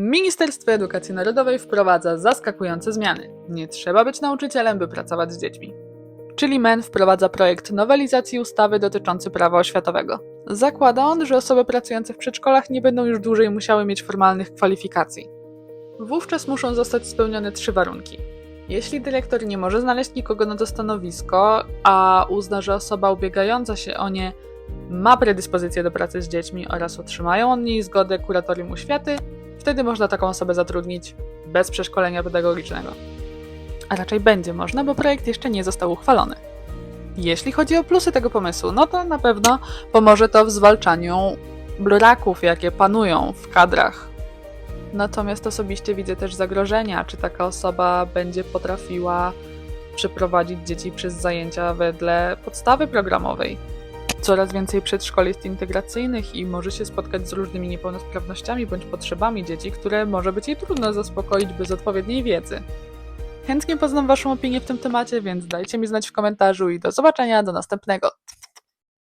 Ministerstwo Edukacji Narodowej wprowadza zaskakujące zmiany. Nie trzeba być nauczycielem, by pracować z dziećmi. Czyli MEN wprowadza projekt nowelizacji ustawy dotyczący prawa oświatowego. Zakłada on, że osoby pracujące w przedszkolach nie będą już dłużej musiały mieć formalnych kwalifikacji. Wówczas muszą zostać spełnione trzy warunki. Jeśli dyrektor nie może znaleźć nikogo na to stanowisko, a uzna, że osoba ubiegająca się o nie ma predyspozycję do pracy z dziećmi oraz otrzymają od niej zgodę kuratorium oświaty, wtedy można taką osobę zatrudnić bez przeszkolenia pedagogicznego. A raczej będzie można, bo projekt jeszcze nie został uchwalony. Jeśli chodzi o plusy tego pomysłu, no to na pewno pomoże to w zwalczaniu braków, jakie panują w kadrach. Natomiast osobiście widzę też zagrożenia, czy taka osoba będzie potrafiła przeprowadzić dzieci przez zajęcia wedle podstawy programowej. Coraz więcej przedszkoli jest integracyjnych i może się spotkać z różnymi niepełnosprawnościami bądź potrzebami dzieci, które może być jej trudno zaspokoić bez odpowiedniej wiedzy. Chętnie poznam Waszą opinię w tym temacie, więc dajcie mi znać w komentarzu i do zobaczenia do następnego.